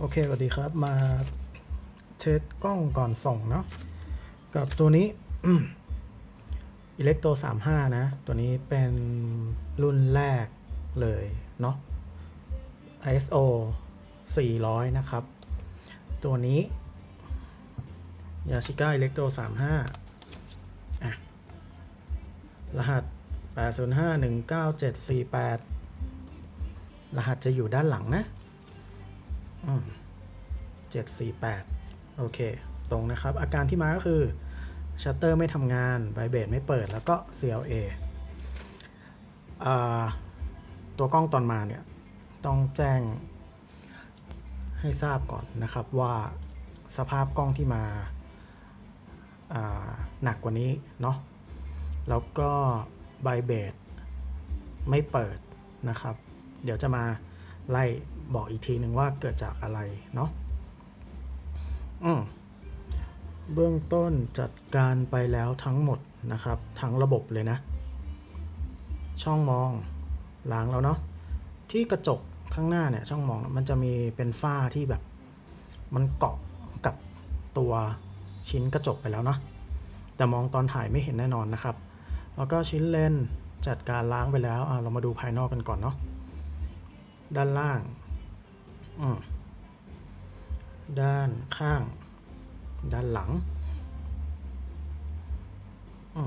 โอเคสวัสดีครับ มาเทสกล้องก่อนส่งเนาะกับตัวนี้อิเล็กโต35 นะ ตัวนี้เป็นรุ่นแรกเลยเนาะ ISO 400 นะครับ ตัวนี้ยาชิก้าอิเล็กโต35อะรหัส 805-19748 รหัสจะอยู่ด้านหลังนะ เจ็ดสี่แปดโอเค ตรงนะครับ อาการที่มาก็คือชัตเตอร์ไม่ทำงานไบเบรไม่เปิดแล้วก็ CLA ตัวกล้องตอนมาเนี่ย ต้องแจ้งให้ทราบก่อนนะครับว่าสภาพกล้องที่มาาหนักกว่านี้เนาะแล้วก็ไบเบรไม่เปิดนะครับ เดี๋ยวจะมาไล่ บอกอีกทีหนึ่งว่าเกิดจากอะไรเนาะอืมเบื้องต้นจัดการไปแล้วทั้งหมดนะครับ ทั้งระบบเลยนะ ช่องมองล้างแล้วเนาะที่กระจกข้างหน้าเนี่ยช่องมองมันจะมีเป็นฝ้าที่แบบ มันเกาะกับตัวชิ้นกระจกไปแล้วเนาะแต่มองตอนถ่ายไม่เห็นแน่นอนนะครับ แล้วก็ชิ้นเลนจัดการล้างไปแล้วเรามาดูภายนอกกันก่อนเนาะด้านล่าง ด้านข้าง ด้านหลังอ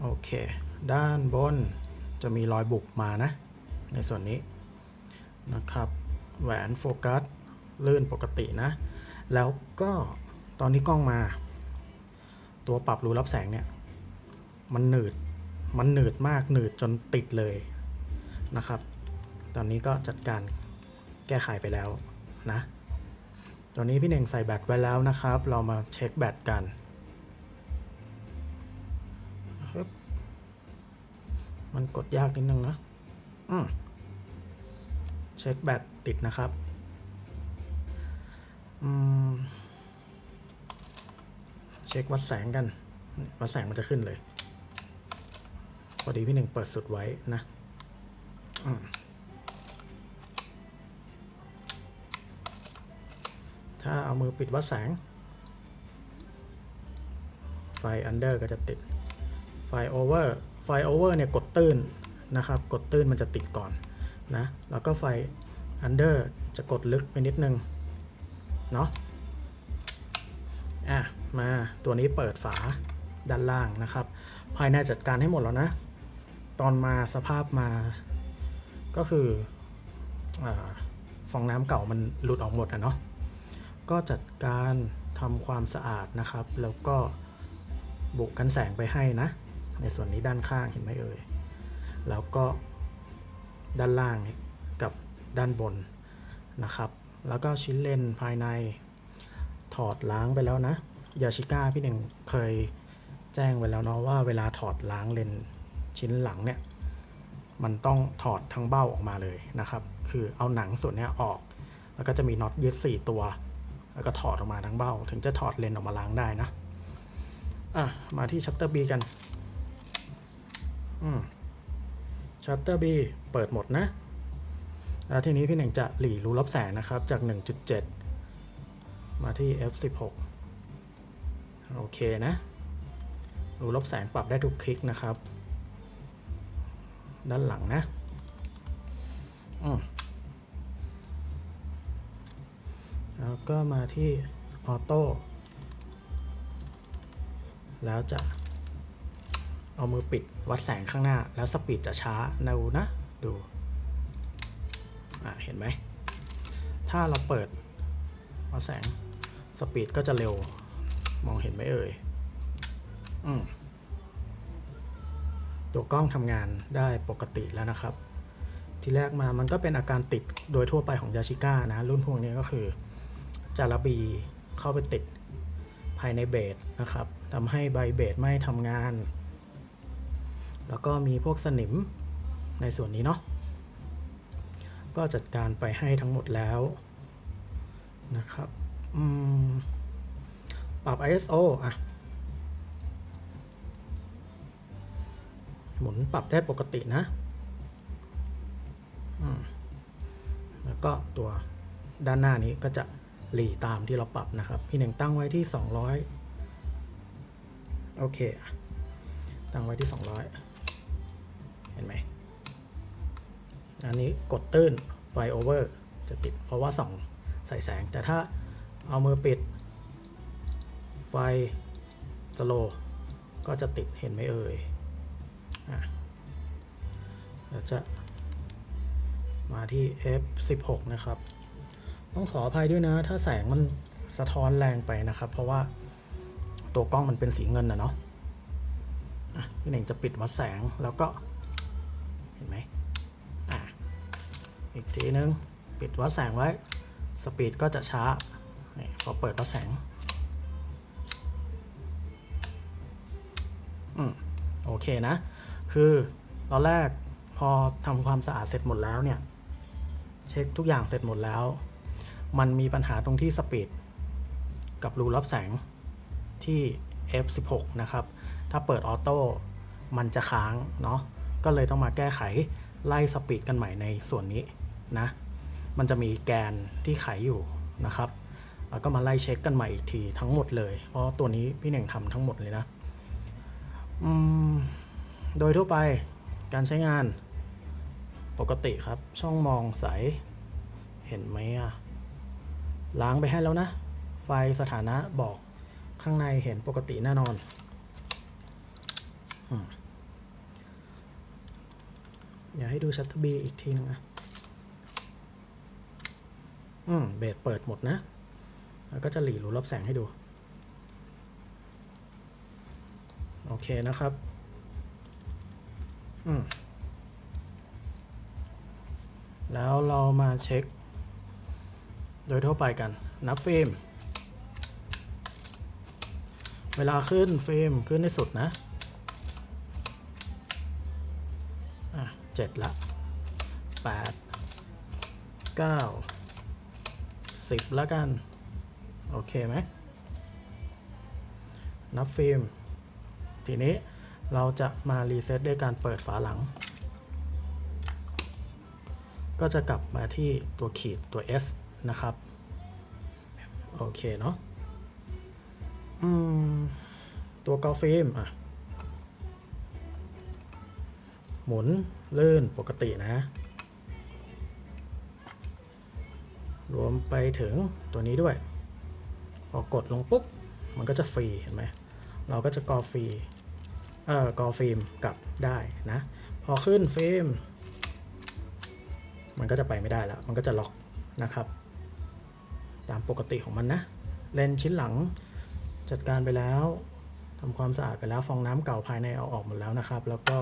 โอเค ด้านบนจะมีรอยบุกมานะ ในส่วนนี้นะครับ แหวนโฟกัสลื่นปกตินะ แล้วก็ตอนที่กล้องมา ตัวปรับรูรับแสงเนี่ย มันหนืด มันหนืดมากหนืดจนติดเลยนะครับ ตอนนี้ก็จัดการแก้ไขไปแล้วนะตอนนี้พี่เน่งใส่แบตไว้แล้วนะครับ เรามาเช็คแบตกันมันกดยากนิดนึงนะอืมเช็คแบตติดนะครับอืมเช็ควัดแสงกัน วัดแสงมันจะขึ้นเลย พอดีพี่หนึ่งเปิดสุดไว้นะถ้าเอามือปิดวัดแสง ไฟอันเดอร์ก็จะติด ไฟโอเวอร์ไฟโอเวอร์เนี่ยกดตื้นนะครับ กดตื้นมันจะติดก่อนนะ แล้วก็ไฟอันเดอร์จะกดลึกไปนิดนึง เนาะอะ มาตัวนี้เปิดฝาด้านล่างนะครับ ภายในจัดการให้หมดแล้วนะ ตอนมาสภาพมาก็คืออฟองน้ำเก่ามันหลุดออกหมดอะเนาะก็จัดการทำความสะอาดนะครับ แล้วก็บุกกันแสงไปให้นะ ในส่วนนี้ด้านข้างเห็นไหมเอ่ยแล้วก็ด้านล่างกับด้านบนนะครับ แล้วก็ชิ้นเลนภายในถอดล้างไปแล้วนะยาชิก้าพี่หนึ่งเคยแจ้งไว้แล้วเนาะว่าเวลาถอดล้างเลน ชิ้นหลังเนี่ยมันต้องถอดทั้งเบ้าออกมาเลยนะครับ คือเอาหนังส่วนเนี้ยออก แล้วก็จะมีน็อตยึด4ตัว แล้วก็ถอดออกมาทั้งเบ้า ถึงจะถอดเลนออกมาล้างได้นะอะมาที่ชัตเตอร์ B กันอืมชัตเตอร์ B เปิดหมดนะ แล้วทีนี้พี่หนึ่งจะหลีรูรับแสงนะครับ จาก 1.7 มาที่ f16 โอเคนะ รูรับแสงปรับได้ทุกคลิกนะครับ ด้านหลังนะอแล้วก็มาที่ออโต้แล้วจะเอามือปิดวัดแสงข้างหน้า แล้วสปีดจะช้าดูนะ ดูอ่าเห็นไหม ถ้าเราเปิดวัดแสงสปีดก็จะเร็ว มองเห็นไหมเอ่ย อืม ตัวกล้องทำงานได้ปกติแล้วนะครับ ที่แรกมามันก็เป็นอาการติดโดยทั่วไปของยาชิก้านะ รุ่นพวกนี้ก็คือจาระบีเข้าไปติดภายในเบสนะครับทำให้ใบเบสไม่ทำงาน แล้วก็มีพวกสนิมในส่วนนี้เนาะก็จัดการไปให้ทั้งหมดแล้วนะครับปรับ ISO อะ หมุนปรับได้ปกตินะแล้วก็ตัวด้านหน้านี้ก็จะหลีตามที่เราปรับนะครับ พี่หนึ่งตั้งไว้ที่ 200 โอเคอะตั้งไว้ที่ 200 เห็นไหม อันนี้กดตื้นไฟโอเวอร์จะติด เพราะว่าส่องใส่แสง แต่ถ้าเอามือปิด ไฟสโลก็จะติดเห็นไหมเอ่ย เดี๋ยวจะมาที่ F16 นะครับ ต้องขออภัยด้วยนะ ถ้าแสงมันสะท้อนแรงไปนะครับ เพราะว่าตัวกล้องมันเป็นสีเงินนะเนาะพี่เน่งจะปิดวัดแสงแล้วก็ เห็นไหมอะอีกทีนึง ปิดวัดแสงไว้ สปีดก็จะช้าพอเปิดวัดแสง อืม โอเคนะ คือตอนแรกพอทำความสะอาดเสร็จหมดแล้วเนี่ย เช็คทุกอย่างเสร็จหมดแล้ว มันมีปัญหาตรงที่สปีดกับรูรับแสงที่ F16 นะครับ ถ้าเปิดออโต้มันจะค้างเนาะก็เลยต้องมาแก้ไขไล่สปีดกันใหม่ในส่วนนี้นะ มันจะมีแกนที่ไขอยู่นะครับแล้วก็มาไล่เช็คกันใหม่อีกทีทั้งหมดเลย เพราะตัวนี้พี่เน่งทำทั้งหมดเลยนะ อืม โดยทั่วไปการใช้งาน ปกติครับ ช่องมองใส เห็นไหมอะล้างไปให้แล้วนะ ไฟสถานะบอกข้างในเห็นปกติแน่นอนอย่าให้ดูชัตเตอร์บีอีกทีนึงนะ อืม เบสเปิดหมดนะ แล้วก็จะหลีรูรับแสงให้ดู โอเคนะครับ แล้วเรามาเช็ค โดยทั่วไปกัน นับเฟรม เวลาขึ้นเฟรมขึ้นให้สุดนะ อะเจ็ดละแปดเก้าสิบแล้วกัน โอเคไหมนับเฟรมทีนี้ เราจะมารีเซ็ตด้วยการเปิดฝาหลัง ก็จะกลับมาที่ตัวขีดตัว S นะครับ โอเคเนาะอืมตัวกอฟิล์มอะ หมุนลื่นปกตินะ รวมไปถึงตัวนี้ด้วย พอกดลงปุ๊บ มันก็จะฟรีเห็นไหม เราก็จะกอฟรี เอ่อกอฟิล์มกลับได้นะ พอขึ้นฟิล์มมันก็จะไปไม่ได้แล้ว มันก็จะล็อกนะครับ ตามปกติของมันนะ เลนชิ้นหลังจัดการไปแล้วทำความสะอาดไปแล้วฟองน้ำเก่าภายในเอาออกหมดแล้วนะครับ แล้วก็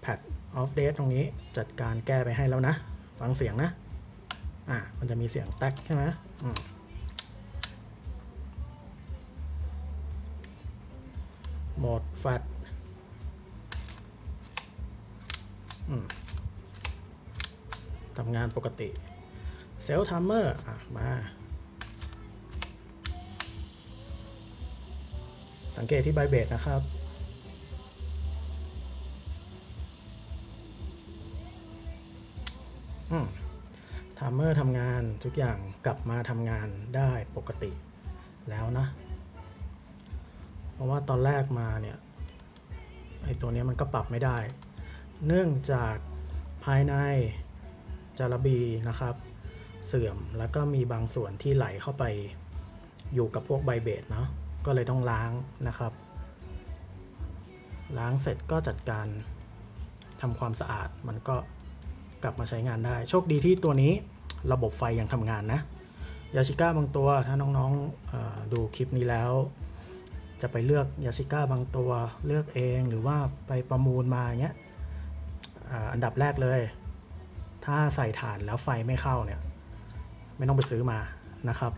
แพดออฟเดตตรงนี้จัดการแก้ไปให้แล้วนะ ฟังเสียงนะ อะมันจะมีเสียงแท็กใช่ไหมอืม โหมดแฟลชทำงานปกติเซลล์ทัมเมอร์มาสังเกตที่ไบเบดนะครับ ทัมเมอร์ทำงานทุกอย่างกลับมาทำงานได้ปกติแล้วนะ เพราะว่าตอนแรกมาเนี่ยไอตัวนี้มันก็ปรับไม่ได้ เนื่องจากภายในจาระบีนะครับ เสื่อมแล้วก็มีบางส่วนที่ไหลเข้าไปอยู่กับพวกไบเบดเนาะก็เลยต้องล้างนะครับ ล้างเสร็จก็จัดการทำความสะอาดมันก็กลับมาใช้งานได้ โชคดีที่ตัวนี้ระบบไฟยังทำงานนะยาชิก้าบางตัวถ้าน้องๆดูคลิปนี้แล้ว จะไปเลือกยาชิก้าบางตัวเลือกเองหรือว่าไปประมูลมาเงี้ยอันดับแรกเลย ถ้าใส่ฐานแล้วไฟไม่เข้าเนี่ย ไม่ต้องไปซื้อมานะครับ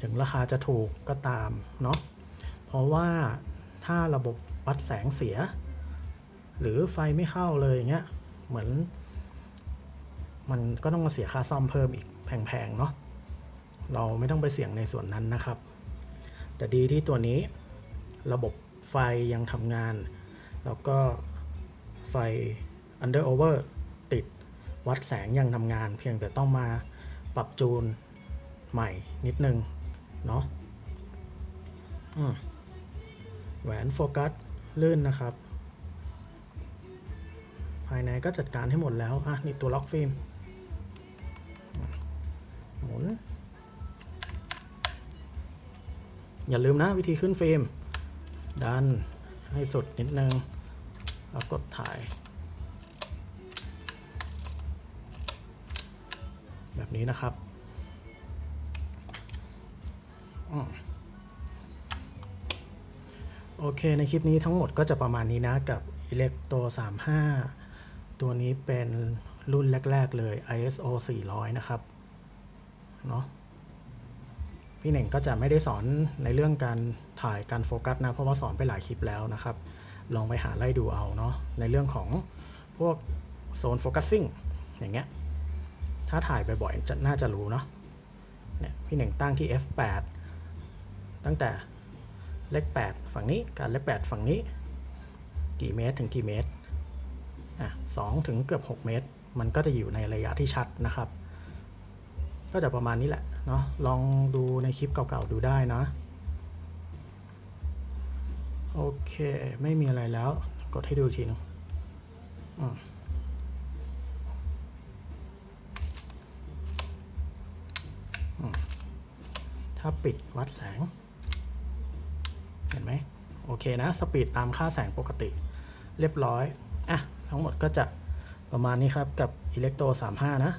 ถึงราคาจะถูกก็ตามเนาะเพราะว่าถ้าระบบวัดแสงเสีย หรือไฟไม่เข้าเลยอย่างเงี้ยเหมือน มันก็ต้องมาเสียค่าซ่อมเพิ่มอีกแพงๆเนาะเราไม่ต้องไปเสี่ยงในส่วนนั้นนะครับ แต่ดีที่ตัวนี้ระบบไฟยังทำงาน แล้วก็ไฟ under over ติดวัดแสงยังทำงาน เพียงแต่ต้องมาปรับจูนใหม่นิดนึง เนาะแหวนโฟกัสลื่นนะครับ ภายในก็จัดการให้หมดแล้ว อะ นี่ตัวล็อกฟิล์ม หมุน อย่าลืมนะวิธีขึ้นฟิล์มดันให้สุดนิดนึงแล้วกดถ่าย แบบนี้นะครับอโอเคในคลิปนี้ทั้งหมดก็จะประมาณนี้นะกับ Electro 35 ตัวนี้เป็นรุ่นแรก ๆ เลย ISO 400 นะครับ เนาะ พี่เหน่งก็จะไม่ได้สอนในเรื่องการถ่ายการโฟกัสนะ เพราะว่าสอนไปหลายคลิปแล้วนะครับ ลองไปหาไล่ดูเอาเนาะในเรื่องของพวกโซนโฟกัสซิ่งอย่างเงี้ยถ้าถ่ายบ่อยๆจะน่าจะรู้เนาะเนี่ยพี่หนึ่งตั้งที่ f8 ตั้งแต่เลข8ฝั่งนี้กับเลข8ฝั่งนี้ กี่เมตรถึงกี่เมตรอะสองถึงเกือบ 6 เมตร มันก็จะอยู่ในระยะที่ชัดนะครับ ก็จะประมาณนี้แหละ เนาะลองดูในคลิปเก่าๆดูได้นะ โอเค ไม่มีอะไรแล้ว กดให้ดูอีกทีนึงถ้าปิดวัดแสง เห็นไหมโอเคนะ สปีดตามค่าแสงปกติ เรียบร้อย อะ ทั้งหมดก็จะประมาณนี้ครับกับ Electro 35 นะ